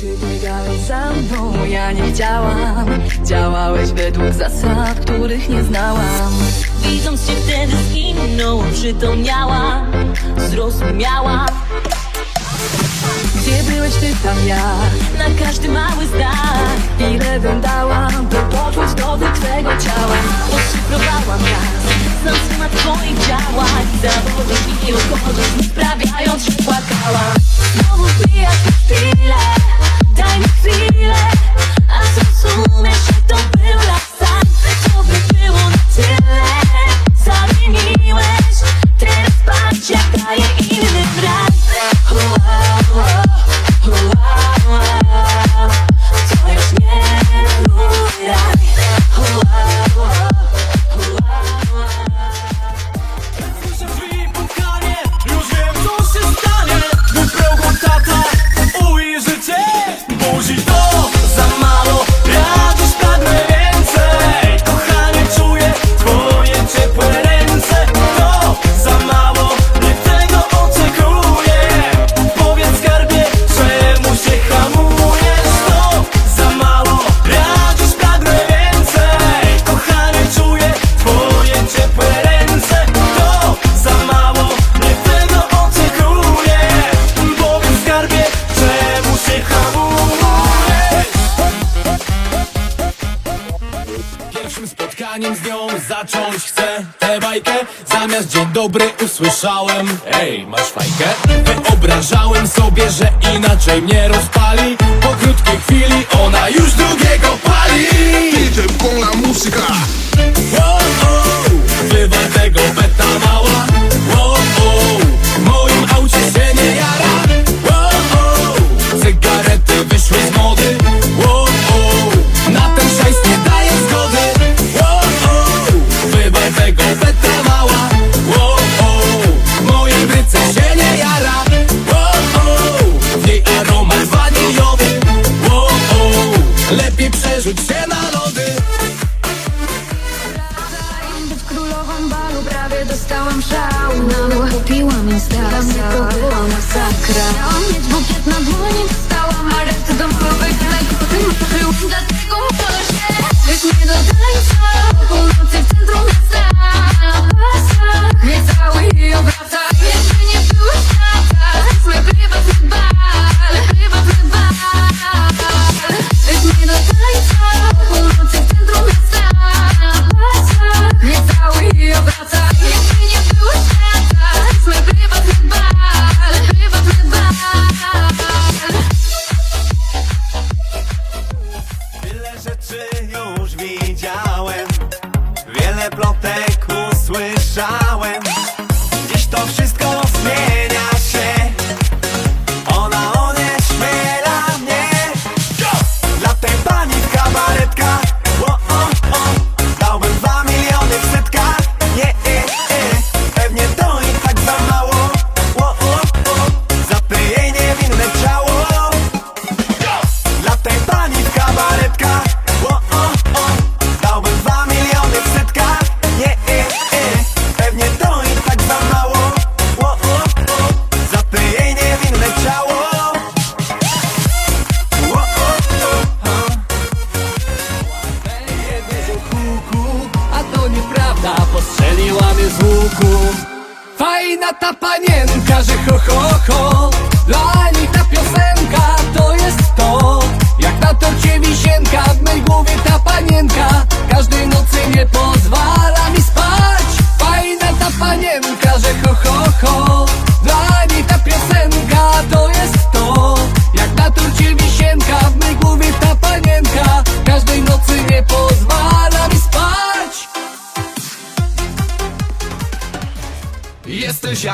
Oczy biegały za ja nie chciałam. Działałeś według zasad, których nie znałam. Widząc cię wtedy z inną, przytomniałam Zrozumiałam. Gdzie byłeś ty, tam ja? Na każdy mały znak. Ile bym dałam, by poczuć to Zamiast dzień dobry usłyszałem. Ej, masz fajkę? Wyobrażałem sobie, że inaczej mnie rozpali. Po krótkiej chwili ona już drugiego pali. DJ, pon la música закрой fajna ta panienka, że ho ho ho. Dla nich ta piosenka to jest to Jak na torcie wisienka w mej głowie ta panienka Każdej nocy nie pozwala mi spać. Fajna ta panienka.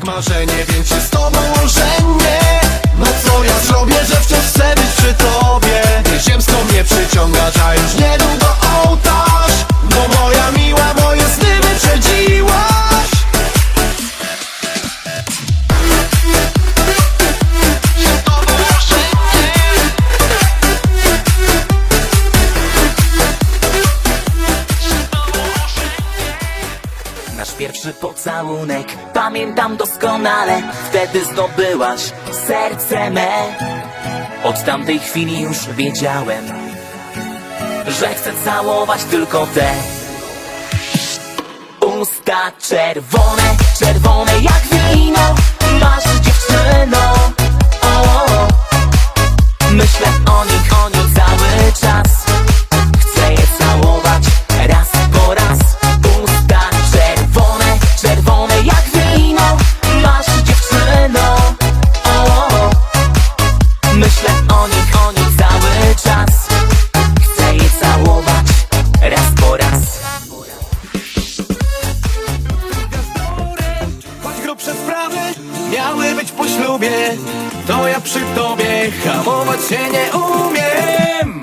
jak marzenie, więc się z tobą ożenię. No co ja zrobię, że wciąż chcę być przy tobie? Ty ziemsko mnie przyciągasz, a już niedługo ołtarz No moja miła, moje sny wyprzedziłaś. Z tobą ożenię Z tobą ożenię Nasz pierwszy pocałunek. Pamiętam doskonale, wtedy zdobyłaś serce me. Od tamtej chwili już wiedziałem Że chcę całować tylko te Usta czerwone, czerwone jak wino. Masz dziewczyno, o. To ja przy tobie hamować się nie umiem.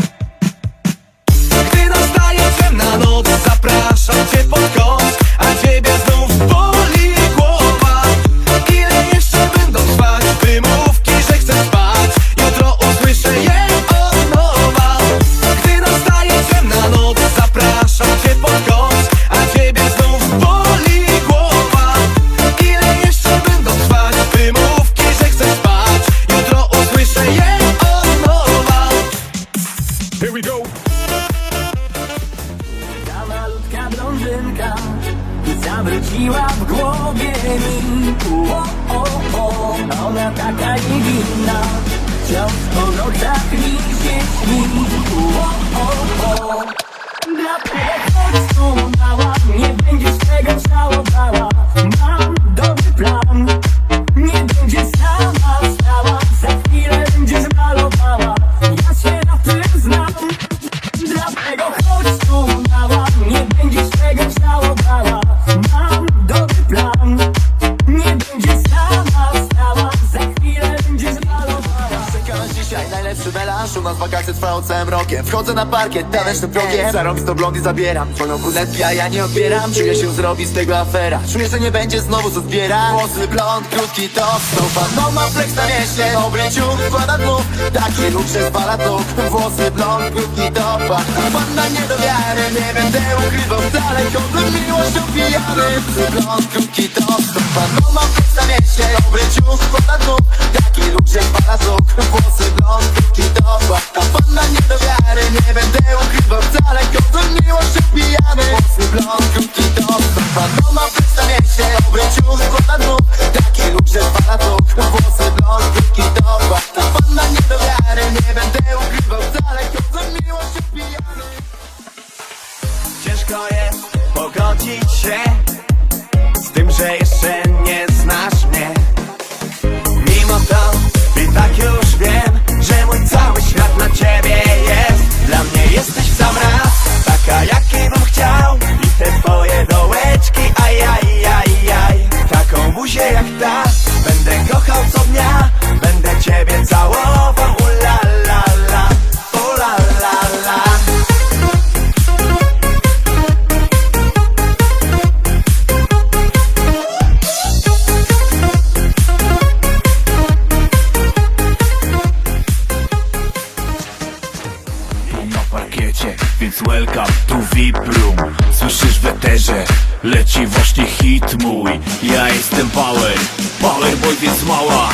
Gdy nastaje ciemna noc Zapraszam cię pod kąt Wciąż po nocach mi się śni. O, o, o. Mała Nie będziesz tego żałowała Mam dobry plan Nie będziesz sama stała. Za chwilę będziesz malowała. Ja się na tym znam. Dlatego chodź tu Wchodzę na parkiet, tanecznym progiem Zarobić to blond i zabieram. Twoją brunetkę, a ja nie odbieram. Czuję się zrobi z tego afera. Czuję, że nie będzie znowu co zbierać Włosy blond, krótki to Stopa, no ma flex na mieście. Dobry ciuch, wkłada dwóch Taki ruch, że spala dwóch Włosy blond, krótki topa Panna nie do wiary Nie będę ukrywał. Wcale Chodzę miłością pijany. Włosy blond, krótki to Stopa, no ma flex na mieście. Dobry ciuch, wkłada dwóch Taki ruch, że spala dwóch Włosy blond, krótki topa Tym, że jeszcze nie znasz mnie. Mimo to i tak już wiem Że mój cały świat na ciebie jest. Dla mnie jesteś Leci właśnie hit mój. Ja jestem Power, Power Boy więc mała.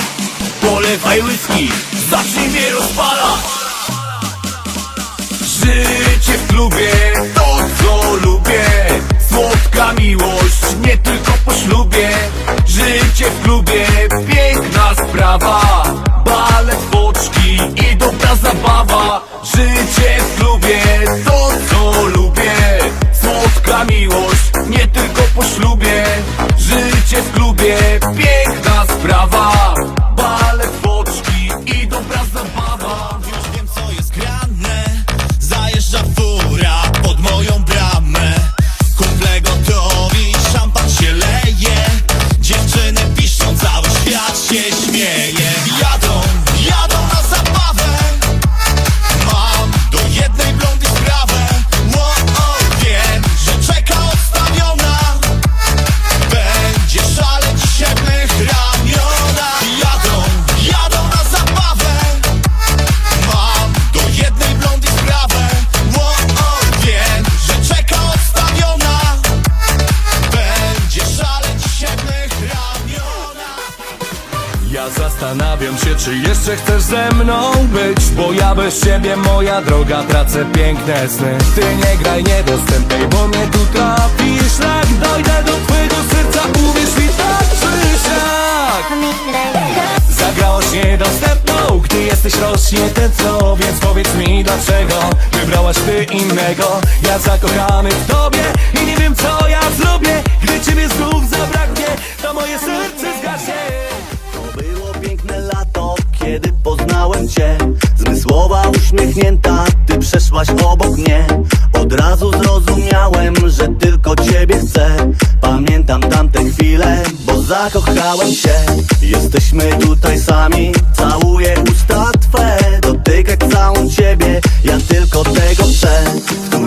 Polewaj whisky, zacznij mnie rozpalać. Życie w klubie, to co lubię. Słodka miłość, nie tylko po ślubie. Życie w klubie, piękna czy jeszcze chcesz ze mną być? Bo ja bez ciebie, moja droga, tracę piękne sny. Ty nie graj, nie dostępnej, bo mnie tu trafi szlak Dojdę do twojego serca, uwierz mi tak czy siak. Zagrałaś niedostępną, gdy jesteś rozświetlecą Więc powiedz mi dlaczego wybrałaś ty innego? Ja zakochany w tobie i nie wiem co ja zrobię Gdy ciebie znów cię Zmysłowa, uśmiechnięta, ty przeszłaś obok mnie. Od razu zrozumiałem, że tylko ciebie chcę. Pamiętam tamte chwile, bo zakochałem się. Jesteśmy tutaj sami, całuję usta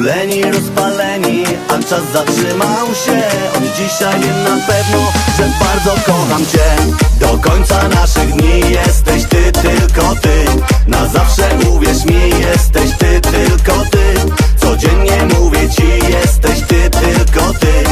Leni, rozpaleni, a czas zatrzymał się. Od dzisiaj wiem na pewno, że bardzo kocham Cię. Do końca naszych dni jesteś Ty, tylko Ty. Na zawsze uwierz mi, jesteś Ty, tylko Ty. Codziennie mówię Ci, jesteś Ty, tylko Ty.